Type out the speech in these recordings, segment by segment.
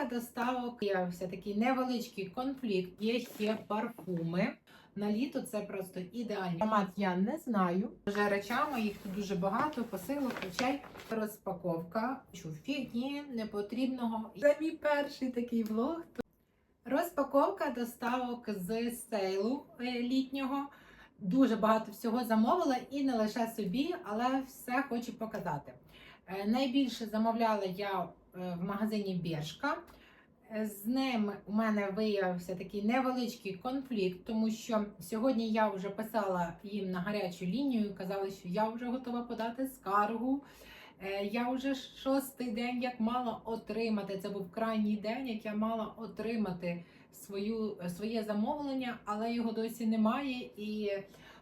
Розпаковка доставок виявився такий невеличкий конфлікт. Є ще парфуми. На літо це просто ідеальний аромат. Я не знаю. Вже речами їх тут дуже багато, посилок, речей. Розпаковка. Чу фігні непотрібного. Це мій перший такий влог. Розпаковка доставок з сейлу е, літнього. Дуже багато всього замовила і не лише собі, але все хочу показати. Е, Найбільше замовляла я в магазині Бершка. Е, З ним у мене виявився такий невеличкий конфлікт, тому що сьогодні я вже писала їм на гарячу лінію, казала, що я вже готова подати скаргу. Е, Я вже шостий день як мала отримати. Це був крайній день, як я мала отримати свою, своє замовлення, але його досі немає. І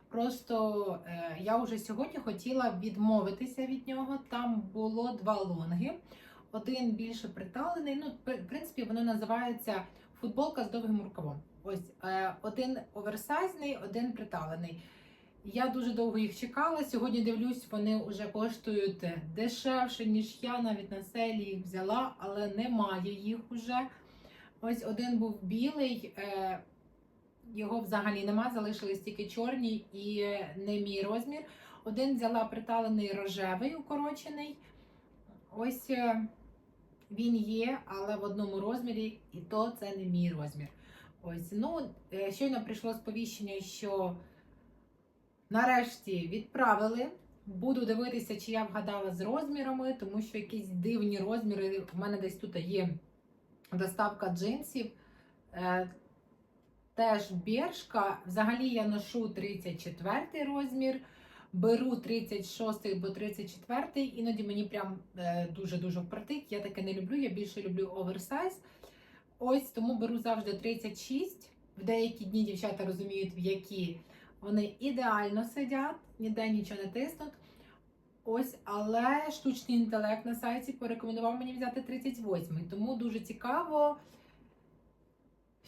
просто е, я вже сьогодні хотіла відмовитися від нього. Там було два лонги. Один більше приталений. Ну, в принципі, воно називається футболка з довгим рукавом. Ось е, один оверсайзний, один приталений. Я дуже довго їх чекала. Сьогодні дивлюсь, вони вже коштують дешевше, ніж я навіть на селі їх взяла, але немає їх уже. Ось один був білий, е, його взагалі нема, залишились тільки чорні і не мій розмір. Один взяла приталений рожевий, укорочений. Ось е, він є, але в одному розмірі, і то це не мій розмір. Ось, ну, е, щойно прийшло сповіщення, що нарешті відправили. Буду дивитися, чи я вгадала з розмірами, тому що якісь дивні розміри. У мене десь тут є доставка джинсів. Е, теж біршка. Взагалі я ношу 34 розмір, беру 36 або 34, іноді мені прям е, дуже-дуже впритик. Я таке не люблю, я більше люблю оверсайз. Ось тому беру завжди 36. В деякі дні дівчата розуміють, в які вони ідеально сидять, ніде нічого не тиснуть. Ось, але штучний інтелект на сайті порекомендував мені взяти 38 тому дуже цікаво,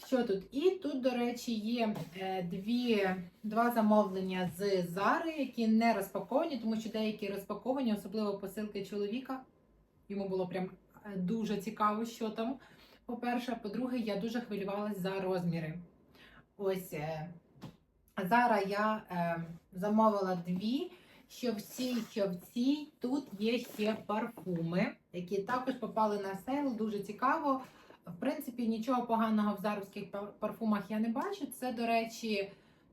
що тут. І тут, до речі, є е, дві, два замовлення з Зари, які не розпаковані, тому що деякі розпаковані, особливо посилки чоловіка. Йому було прям е, дуже цікаво, що там. По-перше, по-друге, я дуже хвилювалася за розміри. Ось е, зараз я замовила дві. Що в цій, що в цій тут є ще парфуми, які також попали на сейл. Дуже цікаво. В принципі, нічого поганого в заровських парфумах я не бачу. Це, до речі,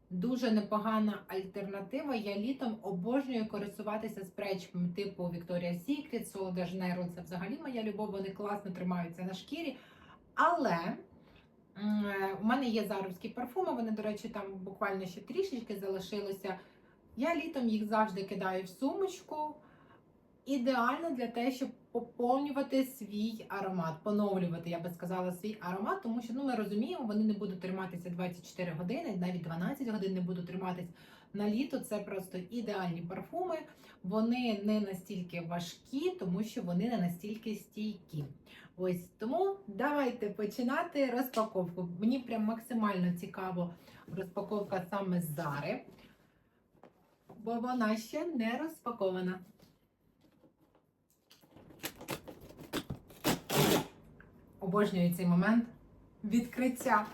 дуже непогана альтернатива. Я літом обожнюю користуватися спречками типу Victoria's Secret, Sol de Janeiro. Це взагалі моя любов, вони класно тримаються на шкірі. Але у мене є заровські парфуми, вони, до речі, там буквально ще трішечки залишилося. Я літом їх завжди кидаю в сумочку. Ідеально для того, щоб поповнювати свій аромат, поновлювати, я би сказала, свій аромат, тому що ну, ми розуміємо, вони не будуть триматися 24 години, навіть 12 годин не будуть триматися на літо. Це просто ідеальні парфуми. Вони не настільки важкі, тому що вони не настільки стійкі. Ось тому давайте починати розпаковку. Мені прям максимально цікаво розпаковка саме з Зари бо вона ще не розпакована. Обожнюю цей момент відкриття.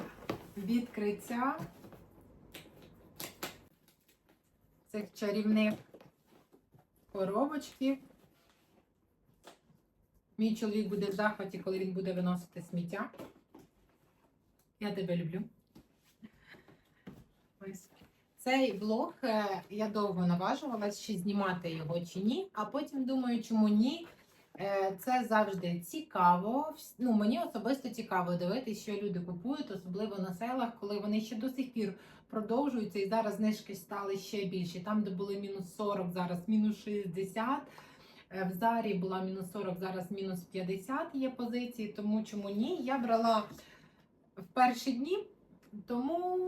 Відкриття цих чарівних коробочків. Мій чоловік буде в захваті, коли він буде виносити сміття. Я тебе люблю. Ось. Цей влог е, я довго наважувалась, чи знімати його чи ні, а потім думаю, чому ні. Е, Це завжди цікаво. Ну, мені особисто цікаво дивитися, що люди купують, особливо на селах, коли вони ще до сих пір продовжуються, і зараз знижки стали ще більші. Там, де були мінус 40, зараз мінус 60. Е, В Зарі була мінус 40, зараз мінус 50 є позиції, тому чому ні? Я брала в перші дні, тому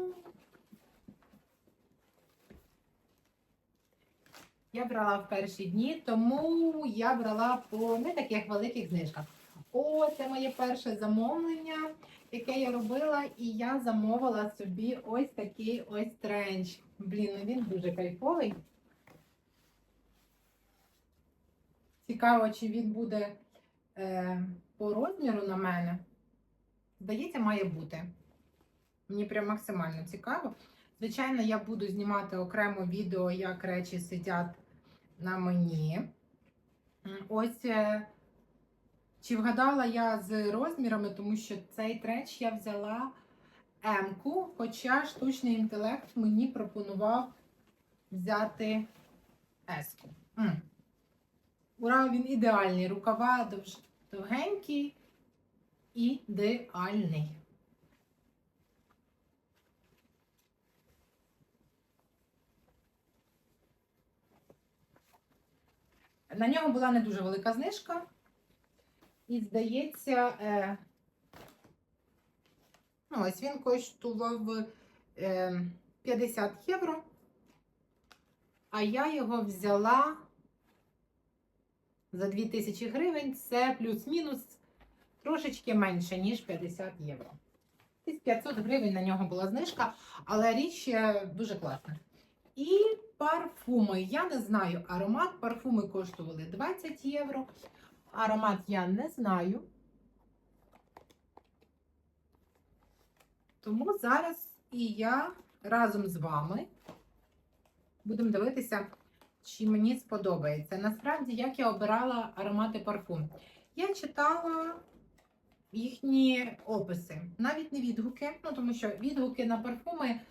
Я брала в перші дні, тому я брала по не таких великих знижках. О, це моє перше замовлення, яке я робила, і я замовила собі ось такий ось тренч. Блін, ну він дуже кайфовий. Цікаво, чи він буде е, по розміру на мене. Здається, має бути. Мені прям максимально цікаво. Звичайно, я буду знімати окремо відео, як речі сидять на мені. Ось е, чи вгадала я з розмірами, тому що цей треч я взяла М-ку, хоча штучний інтелект мені пропонував взяти С-ку. Ура, він ідеальний. Рукава довгенький, ідеальний. На нього була не дуже велика знижка. І здається, е, ну, ось він коштував е, 50 євро. А я його взяла за 2000 гривень. Це плюс-мінус трошечки менше, ніж 50 євро. Десь 500 гривень на нього була знижка, але річ е, дуже класна. І парфуми. Я не знаю аромат. Парфуми коштували 20 євро. Аромат я не знаю. Тому зараз і я разом з вами будемо дивитися, чи мені сподобається. Насправді, як я обирала аромати парфум. Я читала їхні описи, навіть не відгуки, ну тому що відгуки на парфуми.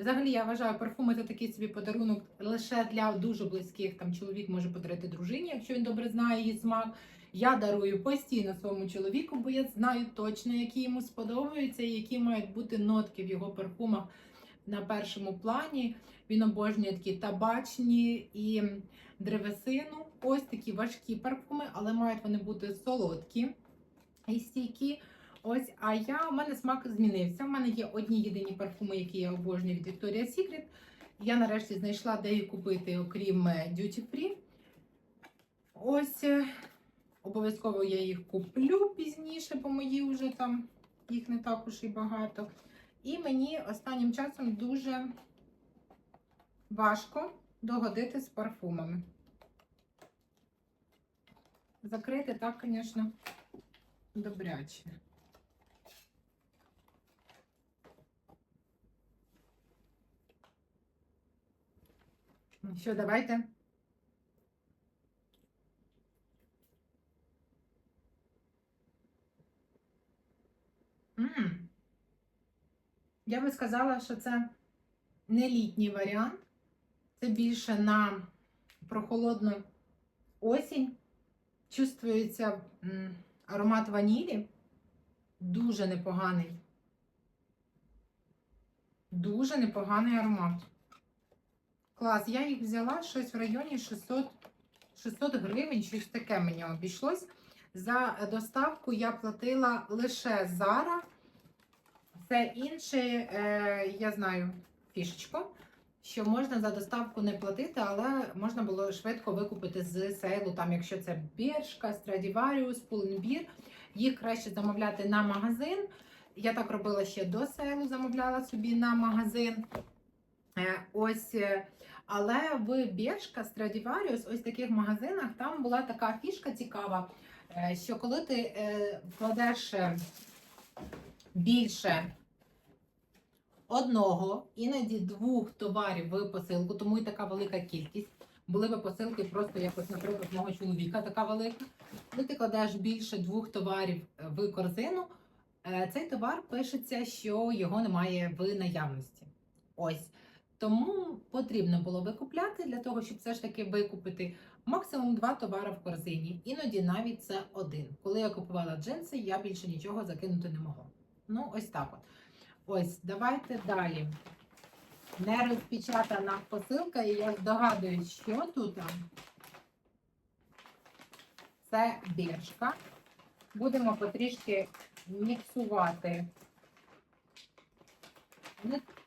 Взагалі, я вважаю, парфуми це такий собі подарунок лише для дуже близьких. Там чоловік може подарити дружині, якщо він добре знає її смак. Я дарую постійно своєму чоловіку, бо я знаю точно, які йому сподобаються і які мають бути нотки в його парфумах на першому плані. Він обожнює такі табачні і древесину. Ось такі важкі парфуми, але мають вони бути солодкі і стійкі. Ось, а я у мене смак змінився. У мене є одні єдині парфуми, які я обожнюю від Victoria's Secret. Я нарешті знайшла, де їх купити, окрім е, Duty Free. Ось е, обов'язково я їх куплю пізніше, бо мої вже там їх не так уж і багато. І мені останнім часом дуже важко догодити з парфумами. Закрити так, звісно, добряче. Що, давайте. М. Я би сказала, що це не літній варіант. Це більше на прохолодну осінь. Чувствується м, аромат ванілі. Дуже непоганий. Дуже непоганий аромат. Клас, я їх взяла щось в районі 600, 600 гривень, щось таке мені обійшлось. За доставку я платила лише Зара. Це інше, е, я знаю, фішечку, що можна за доставку не платити, але можна було швидко викупити з сейлу, там, якщо це Бершка, Stradivarius, Pull&Bear, їх краще замовляти на магазин. Я так робила ще до сейлу, замовляла собі на магазин. Е, Ось, е, але в Бершка, Stradivarius, ось таких магазинах, там була така фішка цікава, е, що коли ти вкладеш більше одного, іноді двох товарів в посилку, тому і така велика кількість. Були би посилки просто якось, наприклад, мого чоловіка така велика. Коли ти кладеш більше двох товарів в корзину, цей товар пишеться, що його немає в наявності. Ось. Тому потрібно було викупляти для того, щоб все ж таки викупити максимум два товари в корзині. Іноді навіть це один. Коли я купувала джинси, я більше нічого закинути не могла. Ну, ось так от. Ось, давайте далі. Не розпечатана посилка, і я здогадуюсь, що тут. Це біршка. Будемо потрішки міксувати.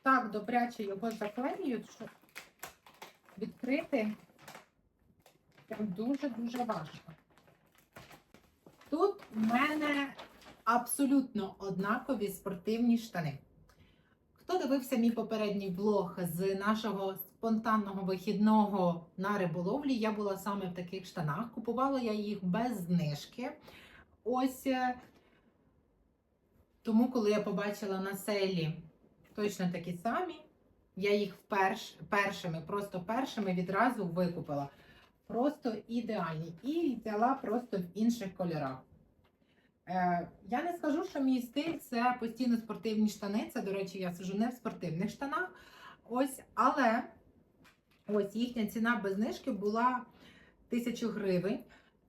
Так добряче його заклеюють, що відкрити дуже-дуже важко. Тут в мене абсолютно однакові спортивні штани. Хто дивився мій попередній влог з нашого спонтанного вихідного на риболовлі, я була саме в таких штанах. Купувала я їх без знижки. Ось е, Тому, коли я побачила на селі точно такі самі, я їх вперш, першими, просто першими відразу викупила. Просто ідеальні. І взяла просто в інших кольорах. Е, я не скажу, що мій стиль це постійно спортивні штани. Це, до речі, я сижу не в спортивних штанах. Ось, але ось їхня ціна без знижки була 1000 гривень.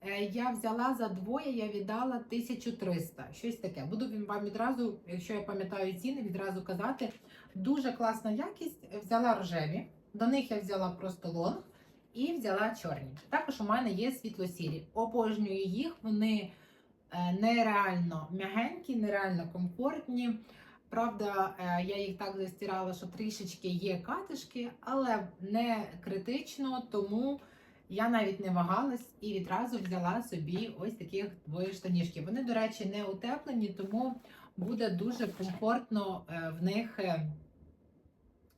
Е, Я взяла за двоє, я віддала 1300. Щось таке. Буду вам відразу, якщо я пам'ятаю ціни, відразу казати. Дуже класна якість. Взяла рожеві, до них я взяла просто лонг і взяла чорні. Також у мене є світло-сірі. Обожнюю їх. Вони е, нереально м'ягенькі, нереально комфортні. Правда, е, я їх так застирала, що трішечки є катишки, але не критично, тому я навіть не вагалась і відразу взяла собі ось таких двоє штанішки. Вони, до речі, не утеплені, тому буде дуже комфортно е, в них е,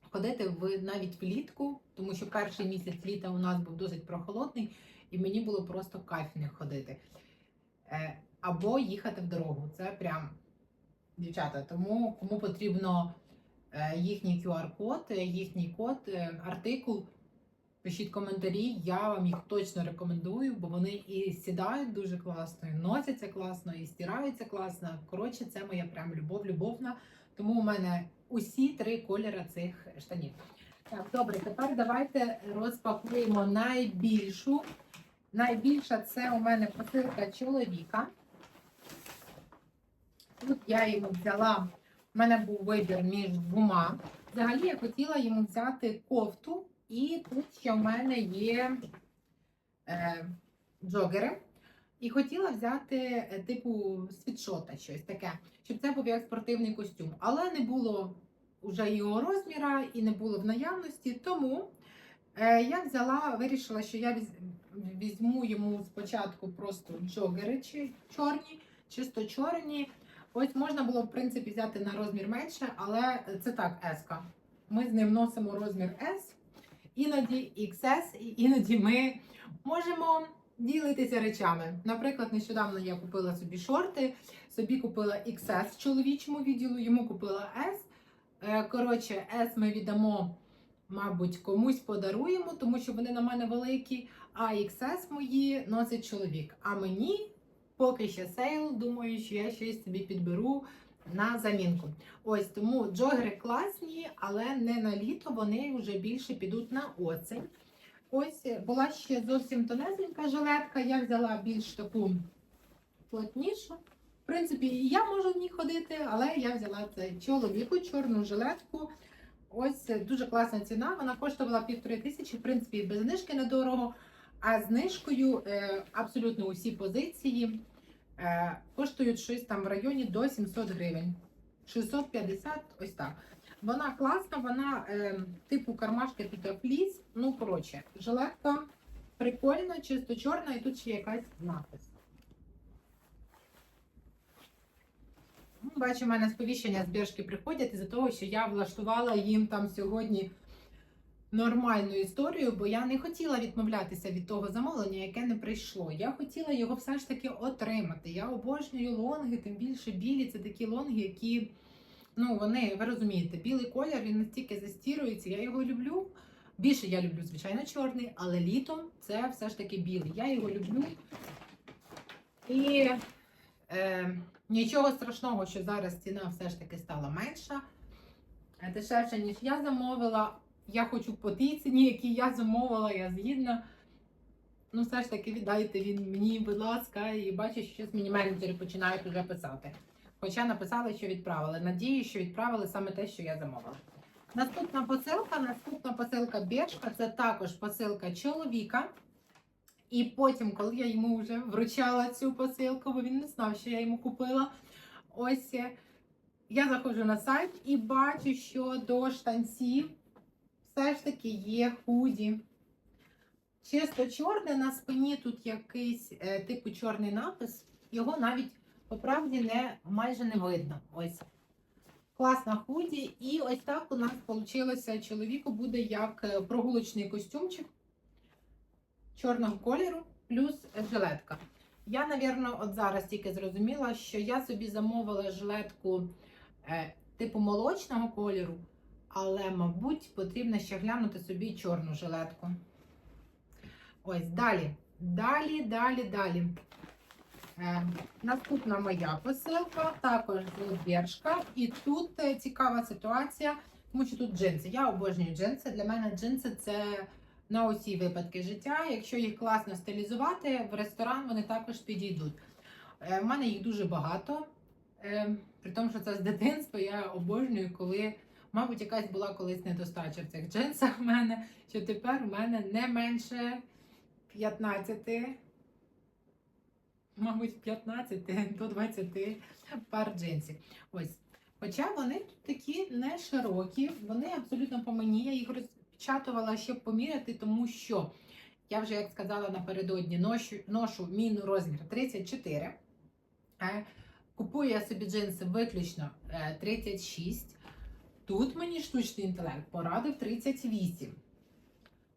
ходити в навіть влітку, тому що перший місяць літа у нас був досить прохолодний, і мені було просто кайф в них ходити. Е, Або їхати в дорогу. Це прям дівчата. Тому кому потрібно їхній QR-код, їхній код, артикул. Пишіть коментарі, я вам їх точно рекомендую, бо вони і сідають дуже класно, і носяться класно, і стираються класно. Коротше, це моя прям любов, любовна. Тому у мене усі три кольори цих штанів. Так, добре, тепер давайте розпакуємо найбільшу. Найбільша це у мене посилка чоловіка. Тут я йому взяла, у мене був вибір між двома. Взагалі я хотіла йому взяти кофту, і тут ще в мене є е, джогери. І хотіла взяти е, типу світшота, щось таке, щоб це був як спортивний костюм. Але не було вже його розміра і не було в наявності. Тому е, я взяла, вирішила, що я візьму йому спочатку просто джогери чи чорні, чисто чорні. Ось можна було, в принципі, взяти на розмір менше, але це так, S. Ми з ним носимо розмір S, іноді XS, і іноді ми можемо ділитися речами. Наприклад, нещодавно я купила собі шорти, собі купила XS в чоловічому відділу, йому купила S. Е, Коротше, S ми віддамо, мабуть, комусь подаруємо, тому що вони на мене великі. А XS мої носить чоловік. А мені поки ще сейл, думаю, що я щось собі підберу на замінку. Ось тому джогери класні, але не на літо, вони вже більше підуть на осінь. Ось е, була ще зовсім тонесенька жилетка. Я взяла більш таку плотнішу. В принципі, і я можу в ній ходити, але я взяла це чоловіку, чорну жилетку. Ось е, дуже класна ціна. Вона коштувала півтори тисячі, в принципі, без знижки недорого. А знижкою е, абсолютно усі позиції коштують щось там в районі до 700 гривень. 650, ось так. Вона класна, вона е, типу кармашки тут фліс. Ну, коротше, жилетка прикольна, чисто чорна, і тут ще якась напис. Ну, Бачу, у мене сповіщення з приходять із-за того, що я влаштувала їм там сьогодні нормальну історію, бо я не хотіла відмовлятися від того замовлення, яке не прийшло. Я хотіла його все ж таки отримати. Я обожнюю лонги, тим більше білі це такі лонги, які, ну, вони, ви розумієте, білий колір він настільки застірується, я його люблю. Більше я люблю, звичайно, чорний, але літом це все ж таки білий. Я його люблю. І е, нічого страшного, що зараз ціна все ж таки стала менша, е, дешевше, ніж я замовила. Я хочу по тій ціні, які я замовила, я згідна. Ну, все ж таки, віддайте він мені, будь ласка, і бачу, що мені менеджери починають вже писати. Хоча написали, що відправили. Надію, що відправили саме те, що я замовила. Наступна посилка, наступна посилка Бєшка, це також посилка чоловіка. І потім, коли я йому вже вручала цю посилку, бо він не знав, що я йому купила. Ось е, я заходжу на сайт і бачу, що до штанців все ж таки є худі. Чисто чорне на спині тут якийсь е, типу чорний напис. Його навіть по правді не майже не видно. Ось. Класна худі. І ось так у нас вийшло. Чоловіку буде як е, прогулочний костюмчик чорного кольору, плюс жилетка. Я, напевно, от зараз тільки зрозуміла, що я собі замовила жилетку е, типу молочного кольору, але, мабуть, потрібно ще глянути собі чорну жилетку. Ось далі. Далі, далі, далі. Е, наступна моя посилка, також з Бершка. І тут е, цікава ситуація, тому що тут джинси. Я обожнюю джинси. Для мене джинси це на усі випадки життя. Якщо їх класно стилізувати, в ресторан вони також підійдуть. Е, У мене їх дуже багато. Е, При тому, що це з дитинства, я обожнюю, коли, мабуть, якась була колись недостача в цих джинсах в мене, що тепер у мене не менше 15, мабуть, 15 до 20 пар джинсів. Ось. Хоча вони тут такі не широкі, вони абсолютно по мені. Я їх розпечатувала, щоб поміряти, тому що я вже, як сказала напередодні, ношу, ношу мій розмір 34. Е, Купую я собі джинси виключно е, 36. Тут мені штучний інтелект порадив 38.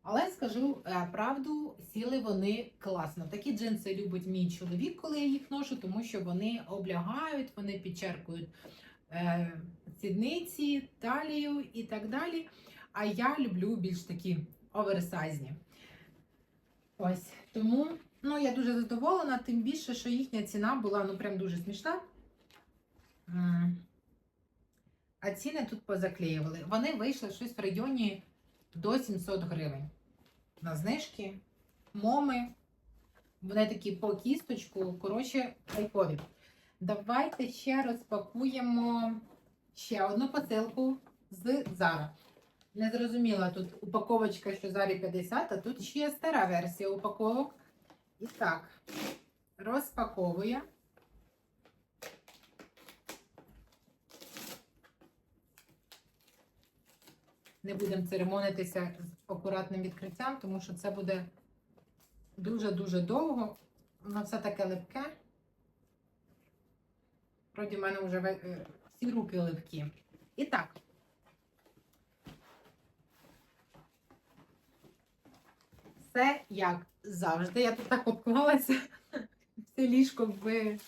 Але скажу е, правду, сіли вони класно. Такі джинси любить мій чоловік, коли я їх ношу, тому що вони облягають, вони підчеркують е, сідниці, талію і так далі. А я люблю більш такі оверсайзні. Ось тому ну, я дуже задоволена, тим більше, що їхня ціна була ну прям дуже смішна. А ціни тут позаклеювали. Вони вийшли щось в районі до 700 гривень. На знижки, моми. Вони такі по кісточку, коротше, кайфові. Давайте ще розпакуємо ще одну посилку з Zara. Не зрозуміла тут упаковочка, що Зарі 50, а тут ще стара версія упаковок. І так, розпаковує. Не будемо церемонитися з акуратним відкриттям, тому що це буде дуже-дуже довго. Воно все таке липке. Вроді в мене вже е, всі руки липкі. І так. Все як завжди. Я тут так обклалася. Все ліжко в.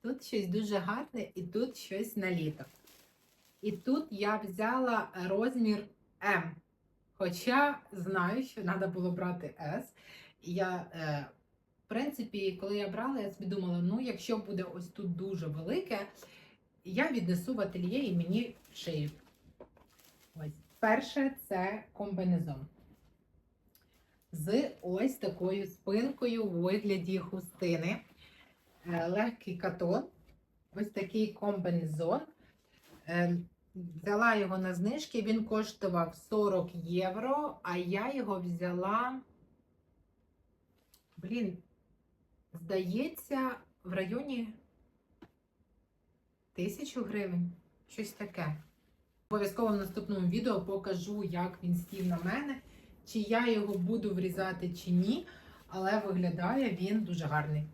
Тут щось дуже гарне і тут щось на літо. І тут я взяла розмір М. Хоча знаю, що треба було брати S. Я, е, в принципі, коли я брала, я собі думала, ну, якщо буде ось тут дуже велике, я віднесу в ательє і мені шиють. Ось. Перше це комбінезон. З ось такою спинкою у вигляді хустини. Е, Легкий катон. Ось такий комбінезон. Е, Взяла його на знижки, він коштував 40 євро, а я його взяла, блін, здається, в районі тисячу гривень. Щось таке. Обов'язково в наступному відео покажу, як він сів на мене, чи я його буду врізати, чи ні. Але виглядає він дуже гарний.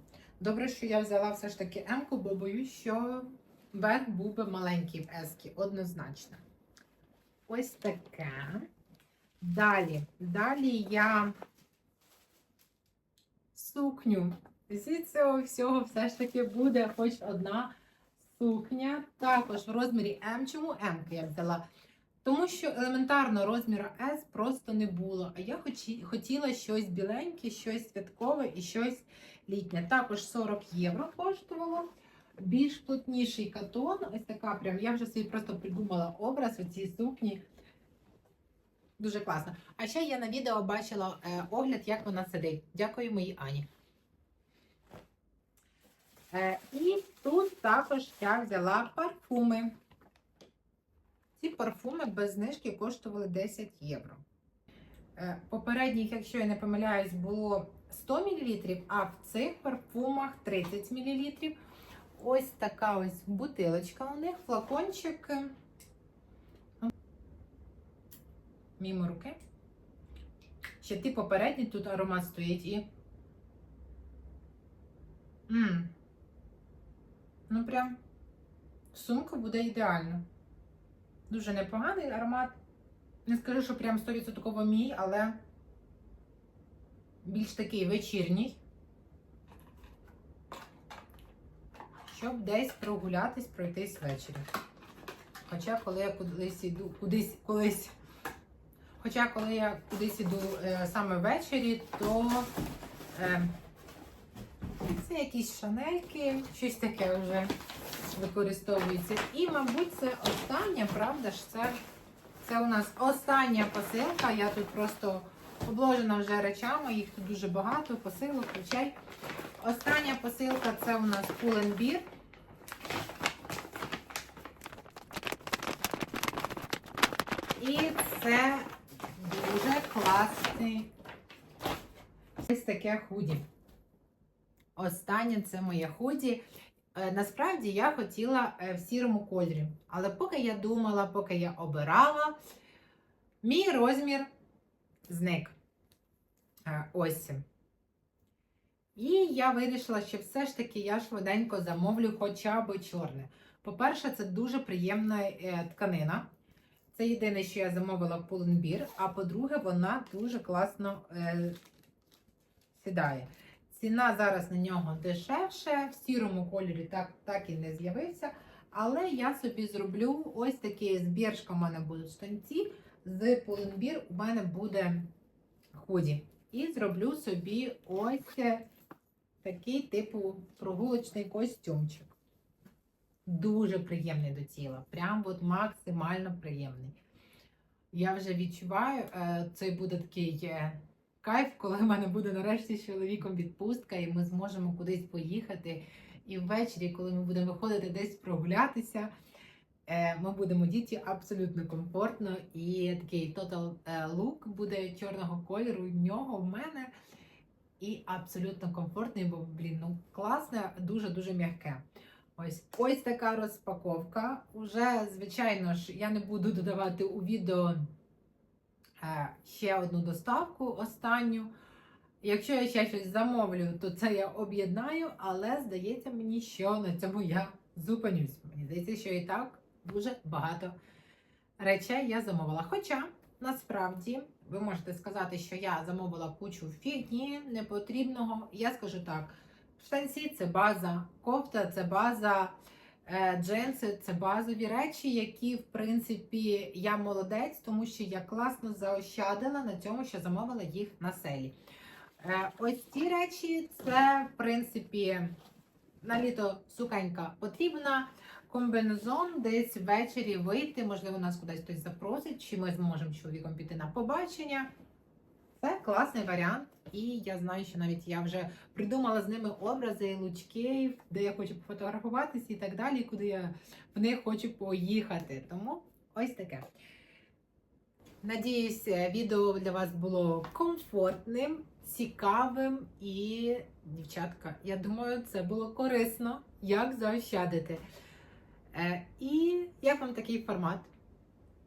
Добре, що я взяла все ж таки М-ку, бо боюсь, що верх був би маленький в Ескі, однозначно. Ось таке. Далі. Далі я сукню. Зі цього всього все ж таки буде хоч одна сукня. Також в розмірі М. Чому М я взяла? Тому що елементарно розміру S просто не було. А я хотіла щось біленьке, щось святкове і щось літнє. Також 40 євро коштувало. Більш плотніший катон. Ось така прям. Я вже собі просто придумала образ у цій сукні. Дуже класно. А ще я на відео бачила е, огляд, як вона сидить. Дякую моїй Ані. Е, і тут також я взяла парфуми. Ці парфуми без знижки коштували 10 євро. Е, Попередніх, якщо я не помиляюсь, було 100 мл, а в цих парфумах 30 мл. Ось така ось бутилочка у них, флакончик. Мімо руки. Ще ті попередні тут аромат стоїть і. М. Ну, прям в сумку буде ідеально. Дуже непоганий аромат. Не скажу, що прям 100% мій, але більш такий вечірній. Щоб десь прогулятись, пройтись ввечері. Хоча коли я кудись іду, кудись колись. Хоча коли я кудись іду е, саме ввечері, то е, це якісь шанельки, щось таке вже використовується. І, мабуть, це остання, правда ж, це, це у нас остання посилка. Я тут просто обложена вже речами, їх тут дуже багато, посилок, речей. Остання посилка це у нас Pull&Bear. І це дуже класний ось таке худі. Останнє це моє худі. Е, Насправді я хотіла е, в сірому кольорі. Але поки я думала, поки я обирала, мій розмір зник. Е, Ось. І я вирішила, що все ж таки я швиденько замовлю хоча б чорне. По-перше, це дуже приємна е, тканина. Це єдине, що я замовила в Pull&Bear. А по-друге, вона дуже класно е, сідає. Ціна зараз на нього дешевше, в сірому кольорі так, так і не з'явився. Але я собі зроблю ось такі збіршка. У мене будуть штанці. З Pull&Bear у мене буде худі. І зроблю собі ось такий типу прогулочний костюмчик. Дуже приємний до тіла. Прям от максимально приємний. Я вже відчуваю, е, це буде такий е, кайф, коли в мене буде нарешті з чоловіком відпустка, і ми зможемо кудись поїхати. І ввечері, коли ми будемо виходити десь прогулятися, е, ми будемо діти абсолютно комфортно. І такий е, look буде чорного кольору в нього в мене. І абсолютно комфортний, бо, блін, ну класне, дуже-дуже м'яке. Ось ось така розпаковка. Уже, звичайно ж, я не буду додавати у відео е, ще одну доставку останню. Якщо я ще щось замовлю, то це я об'єднаю, але здається мені, що на цьому я зупинюсь. Мені здається, що і так дуже багато речей я замовила. Хоча насправді ви можете сказати, що я замовила кучу фігні непотрібного. Я скажу так: штанці це база, кофта це база, е, джинси це базові речі, які, в принципі, я молодець, тому що я класно заощадила на цьому, що замовила їх на селі. Е, Ось ці речі, це, в принципі, на літо сукенька потрібна. Комбінезон десь ввечері вийти, можливо, нас кудись хтось запросить, чи ми зможемо чоловіком піти на побачення. Це класний варіант, і я знаю, що навіть я вже придумала з ними образи, лучки, де я хочу пофотографуватися і так далі, куди я в них хочу поїхати. Тому ось таке. Надіюсь, відео для вас було комфортним, цікавим і, дівчатка, я думаю, це було корисно, як заощадити. Е, І як вам такий формат?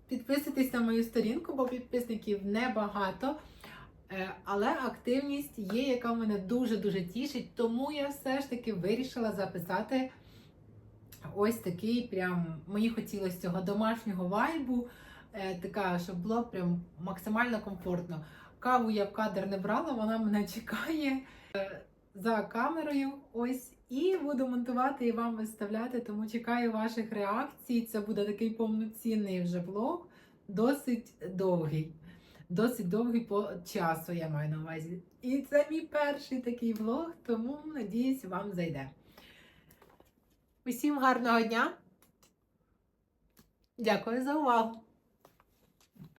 Підписуйтесь на мою сторінку, бо підписників небагато. Е, Але активність є, яка мене дуже-дуже тішить. Тому я все ж таки вирішила записати ось такий прям. Мені хотілося цього домашнього вайбу. е, Така, щоб було прям максимально комфортно. Каву я в кадр не брала, вона мене чекає за камерою. Ось. І буду монтувати і вам виставляти, тому чекаю ваших реакцій. Це буде такий повноцінний вже влог, досить довгий. Досить довгий по часу, я маю на увазі. І це мій перший такий влог, тому надіюсь, вам зайде. Усім гарного дня! Дякую за увагу!